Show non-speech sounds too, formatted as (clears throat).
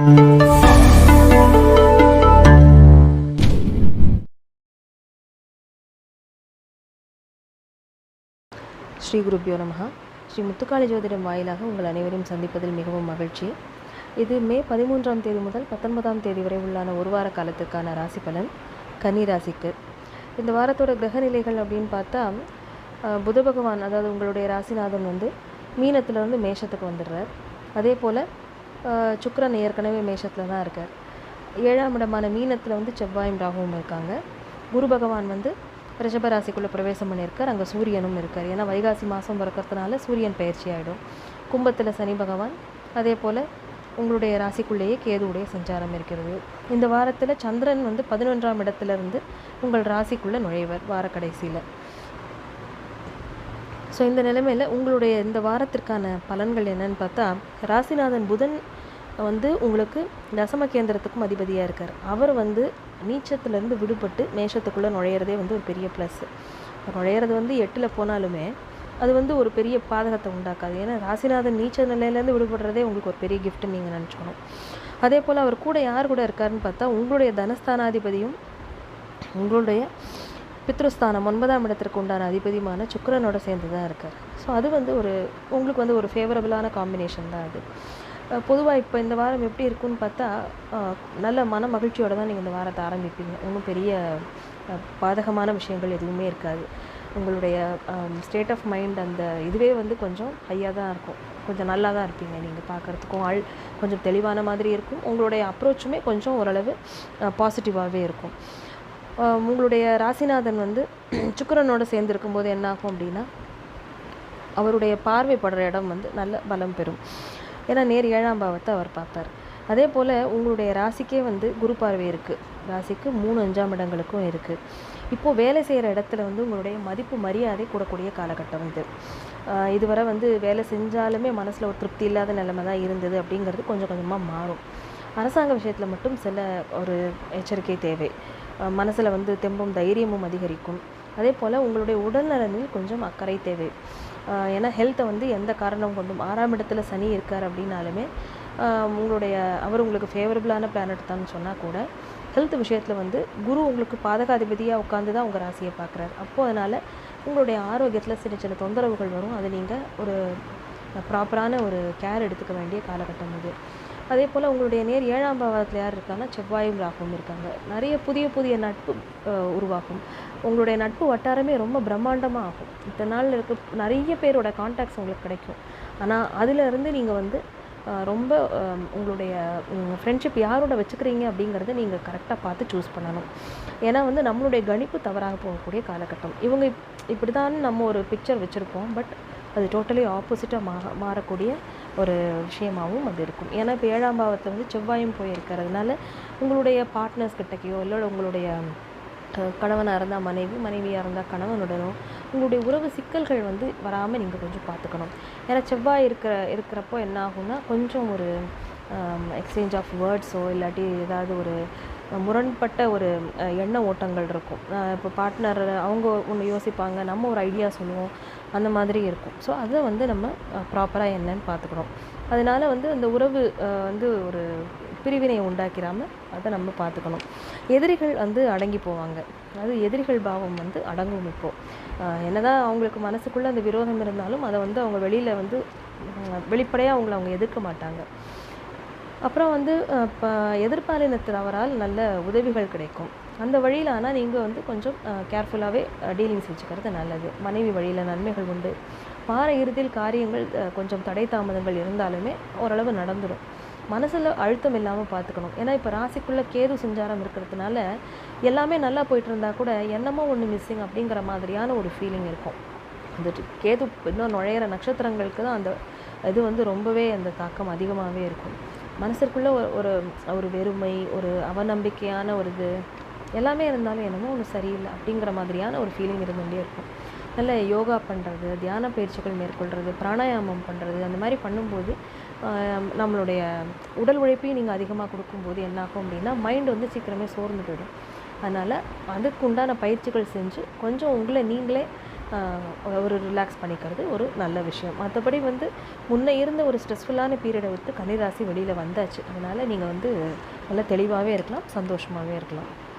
ஸ்ரீ குருப்பியோ நமஹா. ஸ்ரீ முத்துக்காளி ஜோதிடம் வாயிலாக உங்கள் அனைவரையும் சந்திப்பதில் மிகவும் மகிழ்ச்சி. இது மே பதிமூன்றாம் தேதி முதல் பத்தொன்பதாம் தேதி வரை உள்ளான ஒரு வார காலத்துக்கான ராசி பலன் கன்னி ராசிக்கு. இந்த வாரத்தோட கிரக நிலைகள் அப்படின்னு பார்த்தா புத பகவான் அதாவது உங்களுடைய ராசிநாதன் வந்து மீனத்தில் இருந்து மேஷத்துக்கு வந்துடுறார். அதே போல் சுக்கரன் ஏற்கனவே மேஷத்தில் தான் இருக்கார். ஏழாம் இடமான மீனத்தில் வந்து செவ்வாயும் ராகுவும் இருக்காங்க. குரு பகவான் வந்து ரிஷபராசிக்குள்ளே பிரவேசம் பண்ணியிருக்கார். அங்கே சூரியனும் இருக்கார். ஏன்னா வைகாசி மாதம் பிறக்கறதுனால சூரியன் பயிற்சி ஆகிடும் கும்பத்தில் சனி பகவான் அதே போல் உங்களுடைய ராசிக்குள்ளேயே கேதுவுடைய சஞ்சாரம் இருக்கிறது. இந்த வாரத்தில் சந்திரன் வந்து பதினொன்றாம் இடத்துலேருந்து உங்கள் ராசிக்குள்ளே நுழைவர் வார கடைசியில். ஸோ இந்த நிலைமையில் உங்களுடைய இந்த வாரத்திற்கான பலன்கள் என்னன்னு பார்த்தா ராசிநாதன் புதன் வந்து உங்களுக்கு தசம கேந்திரத்துக்கும் அதிபதியாக இருக்கார். அவர் வந்து நீச்சத்துலேருந்து விடுபட்டு மேஷத்துக்குள்ளே நுழையிறதே வந்து ஒரு பெரிய ப்ளஸ் நுழையிறது வந்து எட்டில் போனாலுமே அது வந்து ஒரு பெரிய பாதகத்தை உண்டாக்காது. ஏன்னா ராசிநாதன் நீச்ச நிலையிலேருந்து விடுபடுறதே உங்களுக்கு ஒரு பெரிய கிஃப்ட்டு நீங்கள் நினச்சிக்கணும். அதே போல் அவர் கூட யார் கூட இருக்காருன்னு பார்த்தா உங்களுடைய தனஸ்தானாதிபதியும் உங்களுடைய பித்ருஸ்தானம் ஒன்பதாம் இடத்திற்கு உண்டான அதிபதியுமான சுக்கரனோட சேர்ந்து தான் இருக்கார். ஸோ அது வந்து ஒரு உங்களுக்கு வந்து ஒரு ஃபேவரபிளான காம்பினேஷன் தான் அது. பொதுவாக இப்போ இந்த வாரம் எப்படி இருக்குன்னு பார்த்தா நல்ல மன மகிழ்ச்சியோடு தான் நீங்கள் இந்த வாரத்தை ஆரம்பிப்பீங்க. ஒன்றும் பெரிய பாதகமான விஷயங்கள் எதுவுமே இருக்காது. உங்களுடைய ஸ்டேட் ஆஃப் மைண்ட் அந்த இதுவே வந்து கொஞ்சம் ஹையாக தான் இருக்கும். கொஞ்சம் நல்லா தான் இருப்பீங்க நீங்கள் பார்க்குறதுக்கும். ஆள் கொஞ்சம் தெளிவான மாதிரி இருக்கும். உங்களுடைய அப்ரோச்சுமே கொஞ்சம் ஓரளவு பாசிட்டிவாகவே இருக்கும். உங்களுடைய ராசிநாதன் வந்து (clears throat) சுக்கரனோட சேர்ந்து இருக்கும்போது என்ன ஆகும் அப்படின்னா அவருடைய பார்வைப்படுற இடம் வந்து நல்ல பலம் பெறும். ஏன்னா நேர் ஏழாம் பாவத்தை அவர் பார்ப்பார் அதே போல் உங்களுடைய ராசிக்கே வந்து குரு பார்வை இருக்குது ராசிக்கு மூணு அஞ்சாம் இடங்களுக்கும் இருக்குது இப்போது வேலை செய்கிற இடத்துல வந்து உங்களுடைய மதிப்பு மரியாதை கூடக்கூடிய காலகட்டம் இது. இதுவரை வந்து வேலை செஞ்சாலுமே மனசில் ஒரு திருப்தி இல்லாத நிலைமை தான் இருந்தது அப்படிங்கிறது கொஞ்சம் கொஞ்சமாக மாறும். அரசாங்க விஷயத்தில் மட்டும் சில ஒரு எச்சரிக்கை தேவை. மனசில் வந்து தெம்பும் தைரியமும் அதிகரிக்கும். அதே போல் உங்களுடைய உடல்நலனில் கொஞ்சம் அக்கறை தேவை. ஏன்னா ஹெல்த்தை வந்து எந்த காரணம் கொண்டும் ஆறாம் இடத்துல சனி இருக்கார் அப்படின்னாலுமே உங்களுடைய அவர் உங்களுக்கு ஃபேவரபிளான பிளானட் தான் சொன்னால் கூட ஹெல்த் விஷயத்தில் வந்து குரு உங்களுக்கு பாதகாதிபதியாக உட்காந்து தான் உங்கள் ராசியை பார்க்குறாரு. அப்போது அதனால் உங்களுடைய ஆரோக்கியத்தில் சின்ன சின்ன தொந்தரவுகள் வரும். அதை நீங்கள் ஒரு ப்ராப்பரான ஒரு கேர் எடுத்துக்க வேண்டிய காலகட்டம் இது அதே போல் உங்களுடைய நேர் ஏழாம் பாவத்தில் யார் இருக்காங்கன்னா செவ்வாயும் ராகுவும் இருக்காங்க. நிறைய புதிய புதிய நட்பு உருவாகும். உங்களுடைய நட்பு வட்டாரமே ரொம்ப பிரம்மாண்டமாக ஆகும். இத்தனை நாள் இருக்க நிறைய பேரோட காண்டாக்ட்ஸ் உங்களுக்கு கிடைக்கும். ஆனால் அதிலிருந்து நீங்கள் வந்து ரொம்ப உங்களுடைய ஃப்ரெண்ட்ஷிப் யாரோட வச்சுக்கிறீங்க அப்படிங்கிறத நீங்கள் கரெக்டாக பார்த்து சூஸ் பண்ணணும். ஏன்னா வந்து நம்மளுடைய கணிப்பு தவறாக போகக்கூடிய காலகட்டம். இவங்க இப் இப்படி தான் நம்ம ஒரு பிக்சர் வச்சுருப்போம். பட் அது டோட்டலி ஆப்போசிட்டாக மா மாறக்கூடிய ஒரு விஷயமாகவும் அது இருக்கும். ஏன்னா இப்போ ஏழாம் பாவத்தில் வந்து செவ்வாயும் போயிருக்கிறதுனால உங்களுடைய பார்ட்னர்ஸ் கிட்டக்கையோ இல்லை உங்களுடைய கணவனாக இருந்தால் மனைவி மனைவியாக இருந்தால் கணவனுடனோ உங்களுடைய உறவு சிக்கல்கள் வந்து வராமல் நீங்கள் கொஞ்சம் பார்த்துக்கணும் ஏன்னா செவ்வாய் இருக்கிற இருக்கிறப்போ என்ன ஆகும்னா கொஞ்சம் ஒரு எக்ஸ்சேஞ்ச் ஆஃப் வேர்ட்ஸோ இல்லாட்டி ஏதாவது ஒரு முரண்பட்ட ஒரு எண்ண ஓட்டங்கள் இருக்கும். இப்போ பார்ட்னர் அவங்க ஒன்று யோசிப்பாங்க நம்ம ஒரு ஐடியா சொல்லுவோம். அந்த மாதிரி இருக்கும். ஸோ அதை வந்து நம்ம ப்ராப்பராக என்னன்னு பார்த்துக்கணும். அதனால வந்து அந்த உறவு வந்து ஒரு பிரிவினையை உண்டாக்கிறாமல் அதை நம்ம பார்த்துக்கணும். எதிரிகள் வந்து அடங்கி போவாங்க. அது எதிரிகள் பாவம் வந்து அடங்கும் இப்போது என்னதான் அவங்களுக்கு மனசுக்குள்ளே அந்த விரோதம் இருந்தாலும் அதை வந்து அவங்க வெளியில் வந்து வெளிப்படையாக அவங்கள அவங்க எதிர்க்க மாட்டாங்க. அப்புறம் வந்து இப்போ எதிர்பாலினத்தினவரால் நல்ல உதவிகள் கிடைக்கும். அந்த வழியில் ஆனால் நீங்கள் வந்து கொஞ்சம் கேர்ஃபுல்லாகவே டீலிங்ஸ் வச்சுக்கிறது நல்லது. மனைவி வழியில் நன்மைகள் உண்டு. வார இறுதியில் காரியங்கள் கொஞ்சம் தடை தாமதங்கள் இருந்தாலுமே ஓரளவு நடந்துடும் மனசில் அழுத்தம் இல்லாமல் பார்த்துக்கணும் ஏன்னா இப்போ ராசிக்குள்ளே கேது சஞ்சாரம் இருக்கிறதுனால எல்லாமே நல்லா போயிட்டு இருந்தால் கூட என்னமோ ஒன்று மிஸ்ஸிங் அப்படிங்கிற மாதிரியான ஒரு ஃபீலிங் இருக்கும். அந்த கேது இன்னும் நுழையிற நட்சத்திரங்களுக்கு தான் அந்த இது வந்து ரொம்பவே அந்த தாக்கம் அதிகமாகவே இருக்கும். மனசுக்குள்ளே ஒரு ஒரு ஒரு வெறுமை ஒரு அவநம்பிக்கையான ஒரு இது எல்லாமே இருந்தாலும் என்னமோ ஒன்று சரியில்லை அப்படிங்கிற மாதிரியான ஒரு ஃபீலிங் இருந்துகிட்டே இருக்கும். நல்ல யோகா பண்ணுறது தியான பயிற்சிகள் மேற்கொள்கிறது பிராணாயாமம் பண்ணுறது அந்த மாதிரி பண்ணும்போது நம்மளுடைய உடல் உழைப்பையும் நீங்கள் அதிகமாக கொடுக்கும்போது என்ன ஆகும் அப்படின்னா மைண்ட் வந்து சீக்கிரமே சோர்ந்து போயிடும். அதனால் அதுக்கு உண்டான பயிற்சிகள் செஞ்சு கொஞ்சம் உங்களை நீங்களே ஒரு ரிலாக்ஸ் பண்ணிக்கிறது ஒரு நல்ல விஷயம். மற்றபடி வந்து முன்னே இருந்த ஒரு ஸ்ட்ரெஸ்ஃபுல்லான பீரியடை விட்டு கன்னிராசி வெளியில் வந்தாச்சு. அதனால் நீங்கள் வந்து நல்லா தெளிவாகவே இருக்கலாம் சந்தோஷமாகவே இருக்கலாம்.